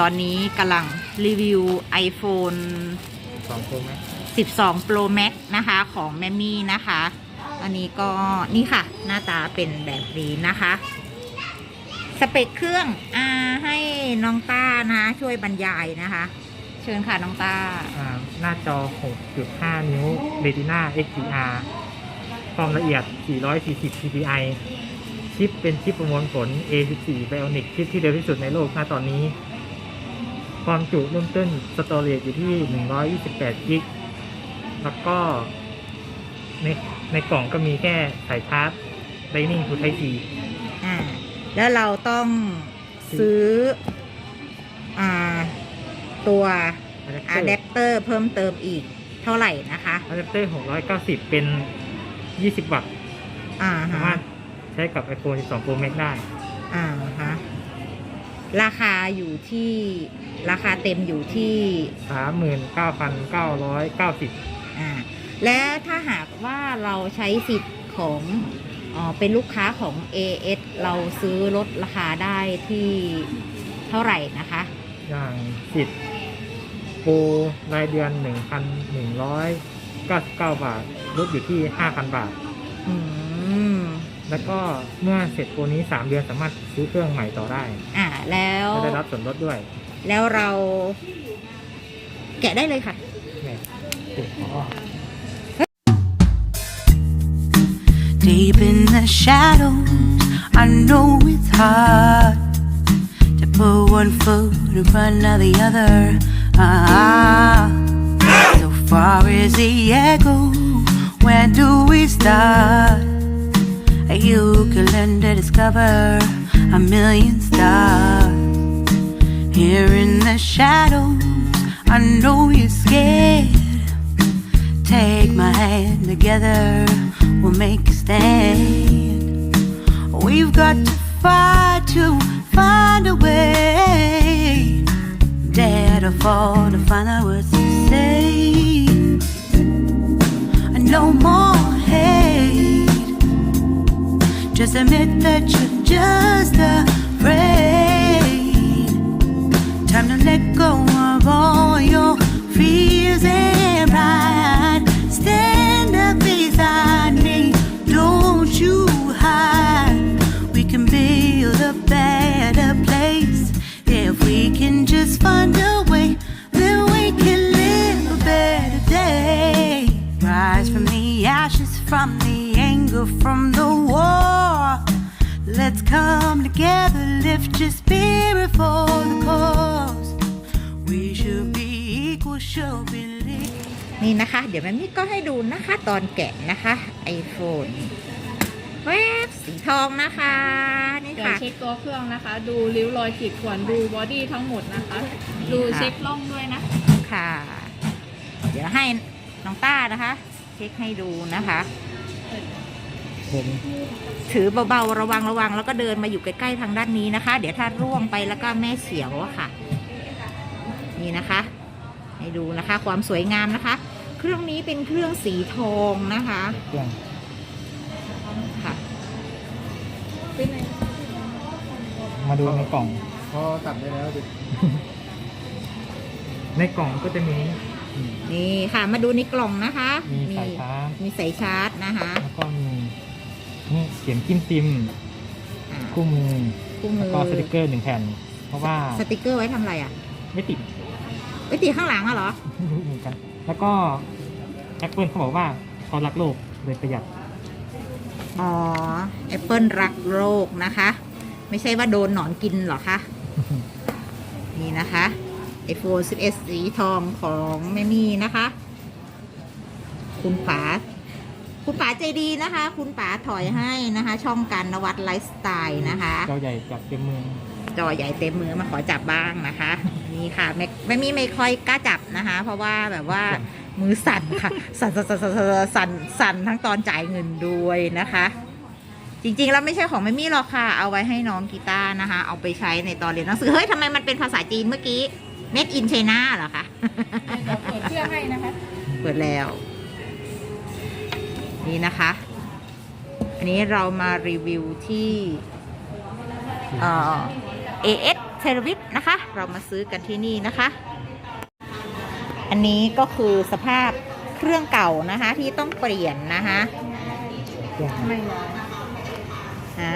ตอนนี้กำลังรีวิว iPhone สองโปรไหม12 Pro Max นะคะของแมมมี่นะคะ อันนี้ก็นี่ค่ะ หน้าตาเป็นแบบนี้นะคะ สเปคเครื่องอ่าให้น้องต้านะช่วยบรรยายนะคะ เชิญค่ะน้องต้า อ่าหน้าจอ 6.5 นิ้ว Retina XDR ความละเอียด 440 ppi ชิปเป็นชิปประมวลผล A14 Bionic ชิปที่เร็วที่สุดในโลกณตอนนี้ ความจุเริ่มต้นสตอเรจอยู่ที่ 128 กิก แล้วก็ในในกล่องก็มีแค่สายชาร์จ Lightning to Type C อ่าแล้วเราต้องซื้ออ่าตัวอะแดปเตอร์เพิ่มเติมอีกเท่าไหร่นะคะอะแดปเตอร์690 เป็น 20 วัตต์อ่าสาฮะมารถใช้กับ iPhone 12 Pro Max ได้ อ่าฮะ ราคาอยู่ที่ราคาเต็มอยู่ที่39,990อ่าและถ้าหากว่าเราใช้สิทธิ์ของอ๋อเป็นลูกค้าของ AS เราซื้อลดราคาได้ที่เท่าไหร่นะคะ อย่างสิทธิ์โปรรายเดือน1,199บาทลดอยู่ที่5,000บาท อืม แล้วก็เมื่อเสร็จโปรนี้ 3 เดือนสามารถซื้อเครื่องใหม่ต่อได้อ่าแล้วและได้รับส่วนลดด้วยแล้วเราแกะได้เลยค่ะ เนี่ยติดอ๋อ Deep in the shadows, I know it's hard to put one foot in front of the other. Ah, so far is the echo. Where do we start? You can learn to discover a million stars. Here in the shadows, I know you're scared. Take my hand together, we'll make a stand. We've got to fight to find a way. Dare to fall to find out words to say. Just admit that you're just afraid. Time to let go of all your fears and pride. Stand up beside me, don't you hide. We can build a better place if we can just find a way. Then we can live a better day. Rise from the ashes, from the anger, from the. Let's come together, lift your spirit for the cause. We should be equal, should be linked. นี่นะคะ เดี๋ยวแมมมี่ก็ให้ดูนะคะ ตอนแกะนะคะ iPhone แวบสีทองนะคะ นี่เดี๋ยวค่ะ เช็คตัวเครื่องนะคะ ดูริ้วรอยขีดข่วนดูบอดี้ทั้งหมดนะคะนี่ดูค่ะเช็คล่องด้วยนะ ค่ะ เดี๋ยวให้น้องต้านะคะ เช็คให้ดูนะคะ ผมถือเบาๆระวังระวังแล้วก็เดินมาอยู่ใกล้ๆทางด้านนี้นะคะ เดี๋ยวถ้าร่วงไปแล้วก็แม่เสียวอะค่ะ นี่นะคะ ให้ดูนะคะ ความสวยงามนะคะ เครื่องนี้เป็นเครื่องสีทองนะคะเครื่องค่ะมาดูในกล่อง พอตัดได้แล้วดิในกล่องก็จะมี นี่ค่ะ มาดูในกล่องนะคะ มีสายชาร์จมีสายชาร์จนะคะ แล้วก็มี นี่เขียนจิ้มซิมคู่มือคู่แล้มืวอก็สติกเกอร์หนึ่งแผ่น เพราะว่าสติกเกอร์ไว้ทำอะไรอะไม่ติด ไว้ติดข้างหลังอะเหรอ ไม่รู้เหมือนกัน แล้วก็แอปเปิลเขาบอกว่าเขารักโลกเลยประหยัดอ๋อ Apple รักโลกนะคะ ไม่ใช่ว่าโดนหนอนกินเหรอคะ นี่นะคะ iPhone 11 สีทองของแม่มี่นะคะ คุณป๋า คุณป๋าใจดีนะคะ คุณป๋าถอยให้นะคะ ช่องการนวัดไลฟ์สไตล์นะคะเจ้าใหญ่จากเต็มเมืองจอใหญ่เต็มมือมาขอจับบ้างนะคะ นี่ค่ะไม่ไม่มีไม่ค่อยกล้าจับนะคะ เพราะว่าแบบว่ามือสั่นค่ะสั่นสั่นสั่นสั่นสั่นสั่นทั้งตอนจ่ายเงินด้วยนะคะ จริงๆแล้วไม่ใช่ของไม่มีหรอกค่ะ เอาไว้ให้น้องกีตาร์นะคะ เอาไปใช้ในตอนเรียนหนังสือเฮ้ยทำไมมันเป็นภาษาจีนเมื่อกี้ Made in China เหรอคะเดี๋ยวเปิดเครื่องให้นะคะ เปิดแล้ว นี่นะคะ อันนี้เรามารีวิวที่เอ่อ AS เทรวิทนะคะ เรามาซื้อกันที่นี่นะคะ อันนี้ก็คือสภาพเครื่องเก่านะคะที่ต้องเปลี่ยนนะคะไม่นฮะ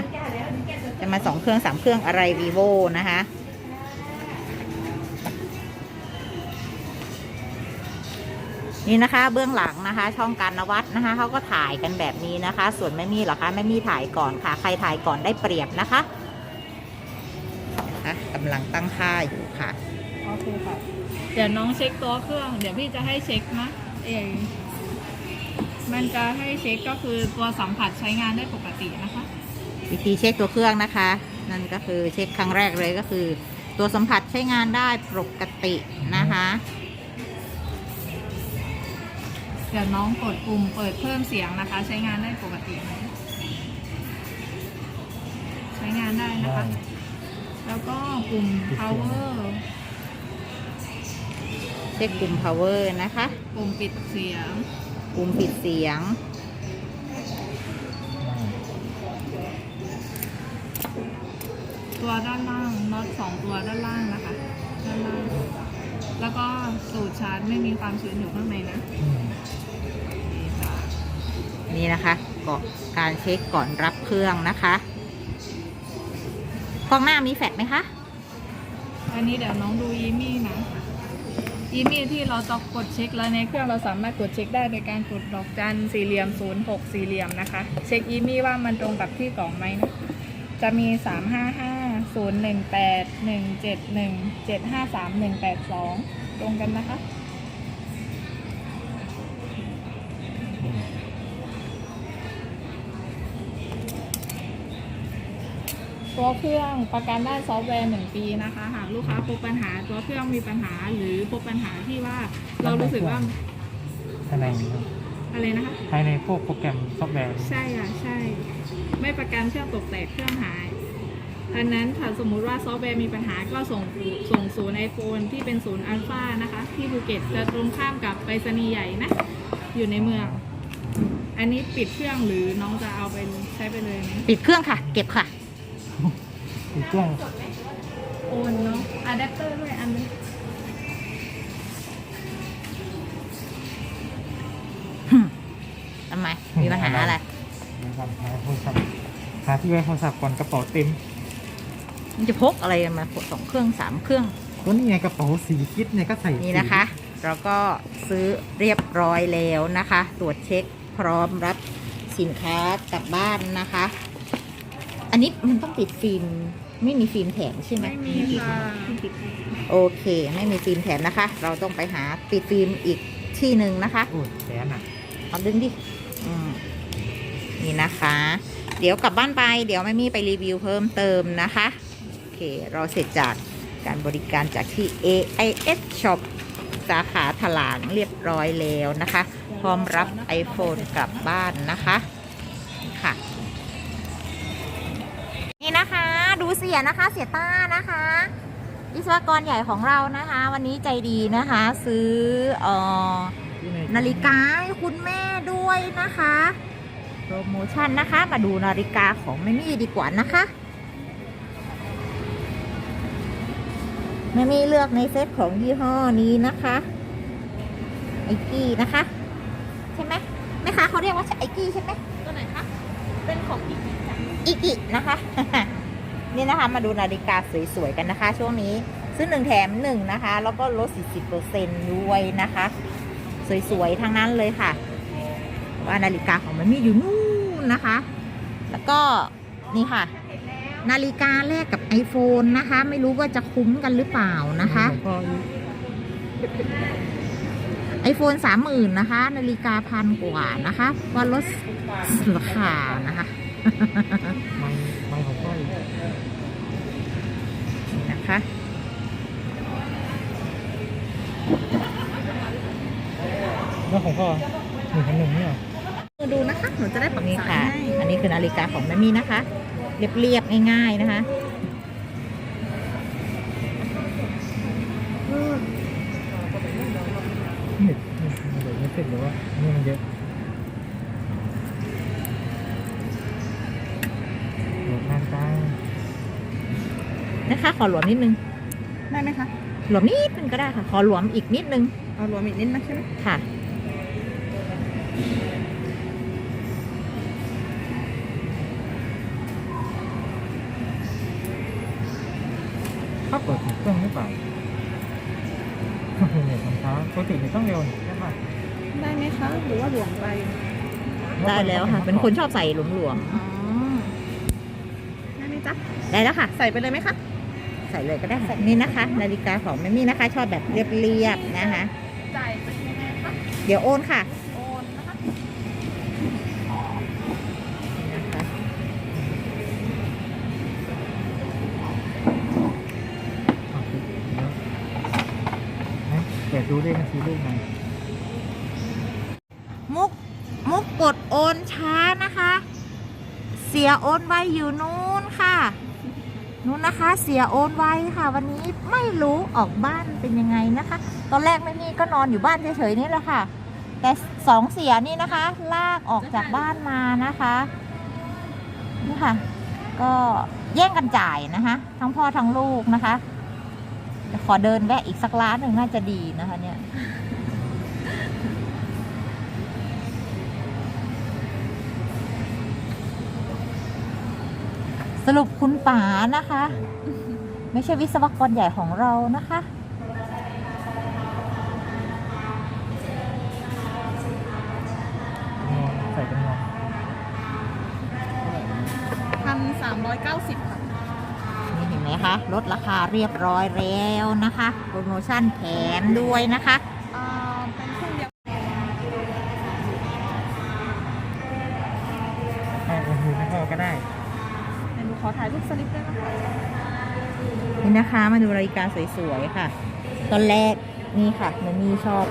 จะมาสองเครื่องสามเครื่องอะไร vivo นะคะ นี่นะคะเบื้องหลังนะคะ ช่องการนวัดนะคะเขาก็ถ่ายกันแบบนี้นะคะ ส่วนไม่มีหรอคะไม่มีถ่ายก่อนค่ะ ใครถ่ายก่อนได้เปรียบนะคะนะคะกำลังตั้งค่าอยู่ค่ะ โอเคค่ะ เดี๋ยวน้องเช็คตัวเครื่อง เดี๋ยวพี่จะให้เช็คนะเองมันจะให้เช็คก็คือตัวสัมผัสใช้งานได้ปกตินะคะ วิธีเช็คตัวเครื่องนะคะ นั่นก็คือเช็คครั้งแรกเลยก็คือ ตัวสัมผัสใช้งานได้ปกตินะคะ เดี๋ยวน้องกดปุ่มเปิดเพิ่มเสียงนะคะ ใช้งานได้ปกติไหมใช้งานได้นะคะ แล้วก็ปุ่ม power เช็คปุ่ม power นะคะ ปุ่มปิดเสียง ปุ่มปิดเสียง ตัวด้านล่างน็อตสองตัวด้านล่างนะคะด้านล่าง แล้วก็สูตรชาร์จไม่มีความชื้นอยู่ข้างในนะอืมนี่ค่ะนี่นะคะก็การเช็คก่อนรับเครื่องนะคะกล้องหน้ามีแฟลชไหมคะอันนี้เดี๋ยวน้องดูอีมี่นะ อีมี่ที่เราจะกดเช็คแล้วในเครื่องเราสามารถกดเช็คได้โดยการกดดอกจันสี่เหลี่ยมศูนย์หกสี่เหลี่ยมนะคะ เช็คอีมี่ว่ามันตรงกับที่กล่องไหมนะ จะมีสามห้าห้า ศูนย์หนึ่งแปดหนึ่งเจ็ดหนึ่งเจ็ดห้าสามหนึ่งแปดสองตรงกันนะคะ ตัวเครื่องประกันด้านซอฟต์แวร์1ปีนะคะ หากลูกค้าพบปัญหาตัวเครื่องมีปัญหาหรือพบปัญหาที่ว่าเรารู้สึกว่าภายในนี้อะไรนะคะภายในพวกโปรแกรมซอฟต์แวร์ ใช่อะใช่ ไม่ประกันเครื่องตกแตกเครื่องหาย อันนั้นถ้าสมมุติว่าซอฟต์แวร์มีปัญหาก็ส่งส่งศูนย์ไอโฟนที่เป็นศูนย์อัลฟานะคะ ที่ภูเก็ตจะตรงข้ามกับไปรษณีย์ใหญ่นะ อยู่ในเมือง อันนี้ปิดเครื่องหรือน้องจะเอาไปใช้ไปเลยไหมปิดเครื่องค่ะ เก็บค่ะอีกเครื่องโอนเนาะอะแดปเตอร์ด้วยอันนึงทำไมมีปัญหาอะไรเดี๋ยวก่อนหาโทรศัพท์หาที่ไว้โทรศัพท์ก่อนกระเป๋าเต็ม มันจะพกอะไรกันมาสองเครื่องสามเครื่องตัวนี้ไงกระเป๋าสีคิดเนี่ยก็ใส่นี่นะคะ เราก็ซื้อเรียบร้อยแล้วนะคะ ตรวจเช็คพร้อมรับสินค้ากลับบ้านนะคะ อันนี้มันต้องติดฟิล์มไม่มีฟิล์มแถมใช่ไหมไม่มีค่ะโอเค ไม่มีฟิล์มแถมนะคะ เราต้องไปหาติดฟิล์มอีกที่หนึ่งนะคะโอ้ยแสนอะเอาดึงดิอืมนี่นะคะ เดี๋ยวกลับบ้านไป เดี๋ยวไม่มีไปรีวิวเพิ่มเติมนะคะโอ เคเราเสร็จจากการบริการจากที่ AIS Shop สาขาถลางเรียบร้อยแล้วนะคะ พร้อมรับ iPhone กลับบ้านนะคะนี่ค่ะ นี่นะคะดูเสียนะคะเสียต้านะคะวิศวกรใหญ่ของเรานะคะ วันนี้ใจดีนะคะ ซื้อเอ่อนาฬิกาให้คุณแม่ด้วยนะคะโปรโมชั่นนะคะ มาดูนาฬิกาของแม่มี่ดีกว่านะคะ แม่มี่เลือกในเซตของยี่ห้อนี้นะคะไอกี้นะคะ ใช่ไหมแม่ค้าเขาเรียกว่าไอกี้ใช่ไหมตัวไหนคะเป็นของอีกจ้ะอีกินะคะ นี่นะคะมาดูนาฬิกาสวยๆกันนะคะ ช่วงนี้ซื้อหนึ่งแถมหนึ่งนะคะ แล้วก็ลด40%ด้วยนะคะ สวยๆทั้งนั้นเลยค่ะ ว่านาฬิกาของมันมีอยู่นู่นนะคะ แล้วก็นี่ค่ะ นาฬิกาแลกกับ iPhone นะคะ ไม่รู้ว่าจะคุ้มกันหรือเปล่านะคะแล้วก็ iPhone สามหมื่นนะคะ นาฬิกาพันกว่านะคะว่าลดราคานะคะไม้ไม้ของก้อยนี่นะคะแล้วของพ่อหนึ่งพันหนึ่งเนี่ยเหรอดูนะคะ หนูจะได้ปักนี้ค่ะอันนี้คือนาฬิกาของแม่มี่นะคะ เรียบๆง่ายๆนะคะนี่นี่เดี๋ยวไม่เสร็จหรือว่านี่มันเยอะหลดนานนะคะ ขอหลวมนิดนึง ได้ไหมคะ หลวมนิดนึงก็ได้ค่ะ ขอหลวมอีกนิดนึง เอารวมอีกนิดนะใช่ไหม ค่ะ รือว่าหลวมไปได้แล้วค่ะ เป็นคนชอบใส่หลวมอ๋อได้ไหมจ๊ะๆได้แล้วค่ะ ใส่ไปเลยไหมคะ ใส่เลยก็ได้ค่ะนี่นะคะ นาฬิกาของแม่มี่นะคะ ชอบแบบเรียบๆนะคะ จ่ายเป็นยังไงคะเดี๋ยวโอนค่ะ โอนนะคะนะคะโอเคเดี๋ยวนะเดี๋ยวดูเลขบัญชีลูกหน่อย มุก มุกกดโอนช้านะคะ เสียโอนไวอยู่นู้นค่ะนู้นนะคะ เสียโอนไวค่ะ วันนี้ไม่รู้ออกบ้านเป็นยังไงนะคะ ตอนแรกไม่มีก็นอนอยู่บ้านเฉยๆนี่แหละค่ะ แต่สองเสียนี่นะคะ ลากออกจากบ้านมานะคะนี่ค่ะ ก็แย่งกันจ่ายนะคะ ทั้งพ่อทั้งลูกนะคะขอเดินแวะอีกสักร้านหนึ่งน่าจะดีนะคะเนี่ย รุปคุณป๋านะคะ ไม่ใช่วิศวกรใหญ่ของเรานะคะงอใส่เป็นงอพันสามร้อยเก้าสิบค่ะ นี่เห็นไหมคะลดราคาเรียบร้อยแล้วนะคะ โปรโมชั่นแถมด้วยนะคะ สลิปได้ไหมนี่นะคะมาดูนาฬิกาสวยๆค่ะ ตอนแรกนี่ค่ะมันมีชอบ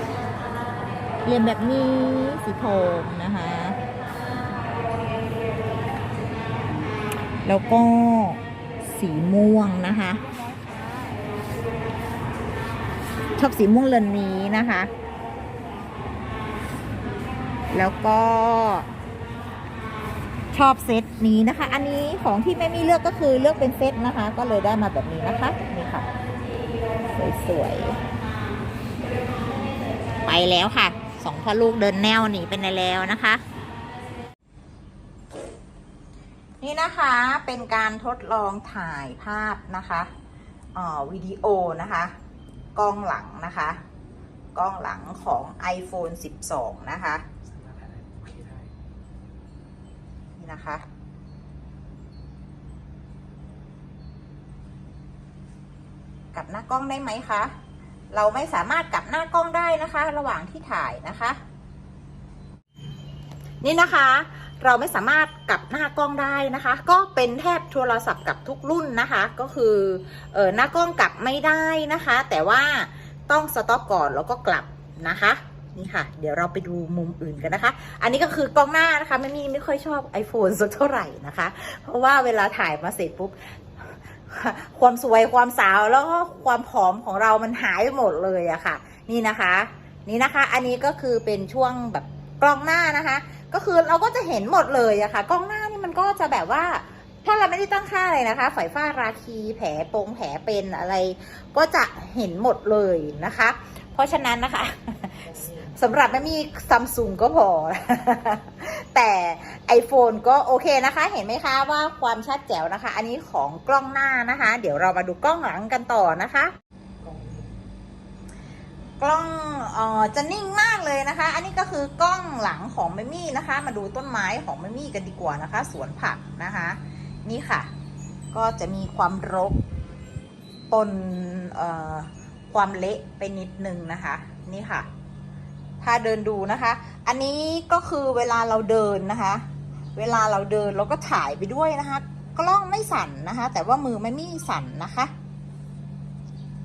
เรียนแบบนี้สีทองนะคะ แล้วก็สีม่วงนะคะ ชอบสีม่วงเรือนนี้นะคะ แล้วก็ ชอบเซตนี้นะคะ อันนี้ของที่แม่มี่เลือกก็คือเลือกเป็นเซตนะคะ ก็เลยได้มาแบบนี้นะคะนี่ค่ะ สวยๆไปแล้วค่ะสองพ่อลูกเดินแนวหนีไปแล้วนะคะ นี่นะคะเป็นการทดลองถ่ายภาพนะคะอ่อวิดีโอนะคะ กล้องหลังนะคะ กล้องหลังของ iPhone 12 นะคะ นะคะ กลับหน้ากล้องได้ไหมคะ เราไม่สามารถกลับหน้ากล้องได้นะคะ ระหว่างที่ถ่ายนะคะ นี่นะคะ เราไม่สามารถกลับหน้ากล้องได้นะคะ ก็เป็นแทบโทรศัพท์กับทุกรุ่นนะคะ ก็คือเออหน้ากล้องกลับไม่ได้นะคะ แต่ว่าต้องสต็อปก่อนแล้วก็กลับนะคะ นี่ค่ะ เดี๋ยวเราไปดูมุมอื่นกันนะคะ อันนี้ก็คือกล้องหน้านะคะไม่มีไม่ค่อยชอบ iPhone สักเท่าไหร่นะคะ เพราะว่าเวลาถ่ายมาเสร็จปุ๊บความสวยความสาวแล้วก็ความผอมของเรามันหายไปหมดเลยอะค่ะ นี่นะคะ นี่นะคะ อันนี้ก็คือเป็นช่วงแบบกล้องหน้านะคะ ก็คือเราก็จะเห็นหมดเลยอะค่ะ กล้องหน้านี่มันก็จะแบบว่าถ้าเราไม่ได้ตั้งค่าอะไรนะคะฝ่ายฝ้าราคีแผลปงแผลเป็นอะไร ก็จะเห็นหมดเลยนะคะ เพราะฉะนั้นนะคะ สำหรับไม่มีซัมซุงก็พอ แต่ iPhone ก็โอเคนะคะ เห็นไหมคะว่าความชัดแจ๋วนะคะ อันนี้ของกล้องหน้านะคะ เดี๋ยวเรามาดูกล้องหลังกันต่อนะคะ กล้องออจะนิ่งมากเลยนะคะ อันนี้ก็คือกล้องหลังของแม่มี่นะคะ มาดูต้นไม้ของแม่มี่กันดีกว่านะคะ สวนผักนะคะ นี่ค่ะ ก็จะมีความรกปนเอ่อความเละไปนิดนึงนะคะ นี่ค่ะ ถ้าเดินดูนะคะ อันนี้ก็คือเวลาเราเดินนะคะ เวลาเราเดินเราก็ถ่ายไปด้วยนะคะ กล้องไม่สั่นนะคะ แต่ว่ามือไม่มีสั่นนะคะ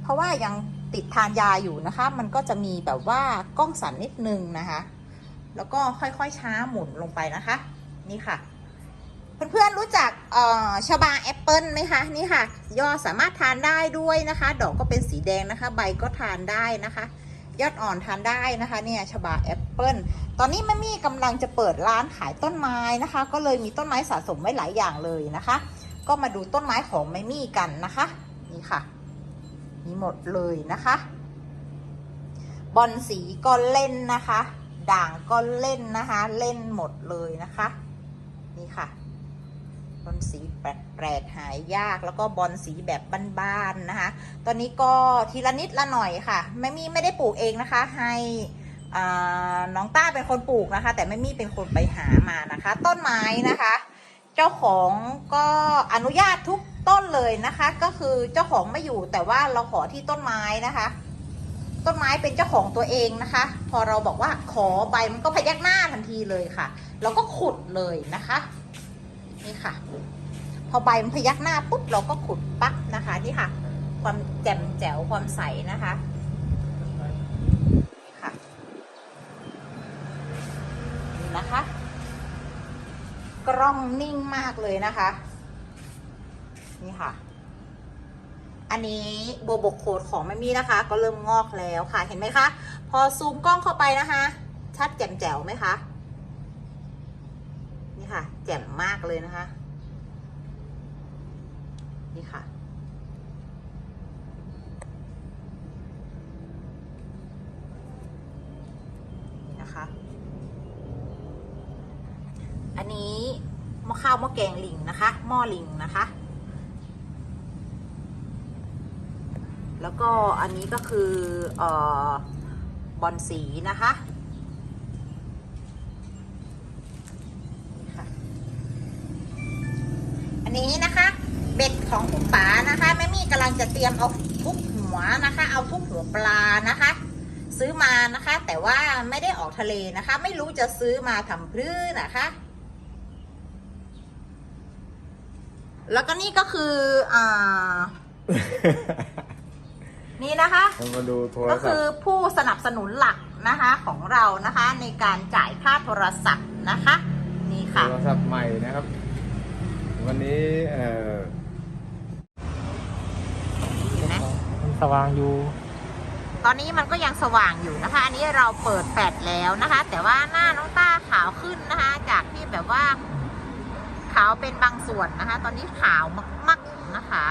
เพราะว่ายังติดทานยาอยู่นะคะ มันก็จะมีแบบว่ากล้องสั่นนิดนึงนะคะ แล้วก็ค่อยๆช้าหมุนลงไปนะคะ นี่ค่ะ เพื่อนๆรู้จักชบาแอปเปิลไหมคะนี่ค่ะ ยอดสามารถทานได้ด้วยนะคะ ดอกก็เป็นสีแดงนะคะ ใบก็ทานได้นะคะ ยอดอ่อนทานได้นะคะเนี่ยชบาแอปเปิลตอนนี้แม่มี่กำลังจะเปิดร้านขายต้นไม้นะคะ ก็เลยมีต้นไม้สะสมไว้หลายอย่างเลยนะคะ ก็มาดูต้นไม้ของแม่มี่กันนะคะ นี่ค่ะ มีหมดเลยนะคะบอลสีก็เล่นนะคะ ด่างก็เล่นนะคะ เล่นหมดเลยนะคะ นี่ค่ะ บอลสีแปลกๆหายยาก แล้วก็บอลสีแบบบ้านๆนะคะ ตอนนี้ก็ทีละนิดละหน่อยค่ะไม่มีไม่ได้ปลูกเองนะคะ ให้น้องต้าเป็นคนปลูกนะคะ แต่ไม่มีเป็นคนไปหามานะคะ ต้นไม้นะคะ เจ้าของก็อนุญาตทุกต้นเลยนะคะ ก็คือเจ้าของไม่อยู่แต่ว่าเราขอที่ต้นไม้นะคะ ต้นไม้เป็นเจ้าของตัวเองนะคะ พอเราบอกว่าขอใบมันก็พยักหน้าทันทีเลยค่ะ เราก็ขุดเลยนะคะ นี่ค่ะ พอใบมันพยักหน้าปุ๊บเราก็ขุดปั๊บนะคะนี่ค่ะ ความแจ่มแจ๋วความใสนะคะนี่ค่ะนะคะ กล้องนิ่งมากเลยนะคะ นี่ค่ะ อันนี้โบวบกโคดของไม่มีนะคะ ก็เริ่มงอกแล้วค่ะเห็นไหมคะ พอซูมกล้องเข้าไปนะคะ ชัดแจ่มแจ๋วไหมคะ แจ่มมากเลยนะคะ นี่ค่ะ นะคะ อันนี้หม้อข้าวหม้อแกงลิงนะคะ หม้อลิงนะคะ แล้วก็อันนี้ก็คือ เอ่อบอลสีนะคะ เบ็ดของคุณป๋านะคะแม่มี่กำลังจะเตรียมเอาทุกหัวนะคะ เอาทุกหัวปลานะคะ ซื้อมานะคะ แต่ว่าไม่ได้ออกทะเลนะคะ ไม่รู้จะซื้อมาทำพื้นนะคะ แล้วก็นี่ก็คืออ่านี่นะคะเรามาดูโทรก็ศัคืพอท์ผู้สนับสนุนหลักนะคะของเรานะคะในการจ่ายค่าโทรศัพท์นะคะ นี่โทค่ะรศัพท์ใหม่นะครับ วันนี้เอ่อ เห็นไหม มัน สว่างอยู่ ตอนนี้มันก็ยังสว่างอยู่นะคะ อันนี้เราเปิดแฟลชแล้วนะคะ แต่ว่าหน้าน้องต้าขาวขึ้นนะคะ จากที่แบบว่า ขาวเป็นบางส่วนนะคะ ตอนนี้ขาวมากๆนะคะ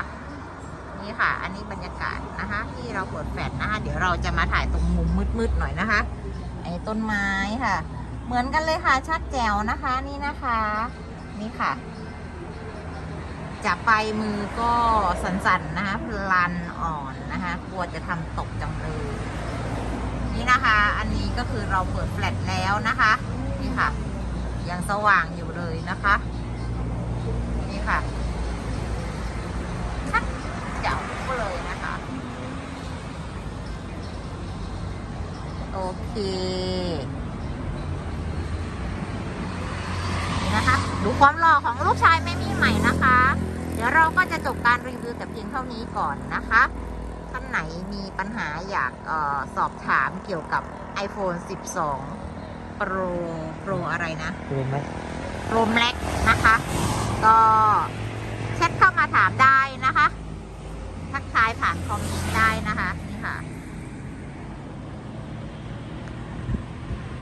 นี่ค่ะ อันนี้บรรยากาศนะคะ ที่เราเปิดแฟลชนะคะ เดี๋ยวเราจะมาถ่ายตรงมุมมืดๆหน่อยนะคะ ไอ้ต้นไม้ค่ะ เหมือนกันเลยค่ะชัดแจ๋วนะคะ นี่นะคะ นี่ค่ะ จับไปมือก็สั่นๆนะคะพลันอ่อนนะคะกลัวจะทำตกจังเลยนี่นะคะ อันนี้ก็คือเราเปิดแฟลชแล้วนะคะ นี่ค่ะ ยังสว่างอยู่เลยนะคะ นี่ค่ะชัดเจ๋วเลยนะคะ โอเคนี่นะคะ ดูความหล่อของลูกชายแม่มี่ใหม่นะคะี๋ยวเราก็จะจบการรีวิวแต่เพียงเท่านี้ก่อนนะคะ ท่านไหนมีปัญหาอยากออสอบถามเกี่ยวกับ iPhone 12 Pro Pro อะไรนะ Pro Max Pro Max นะคะ ก็แชทเข้ามาถามได้นะคะ ทักทายผ่านคอมเมนต์ได้นะคะ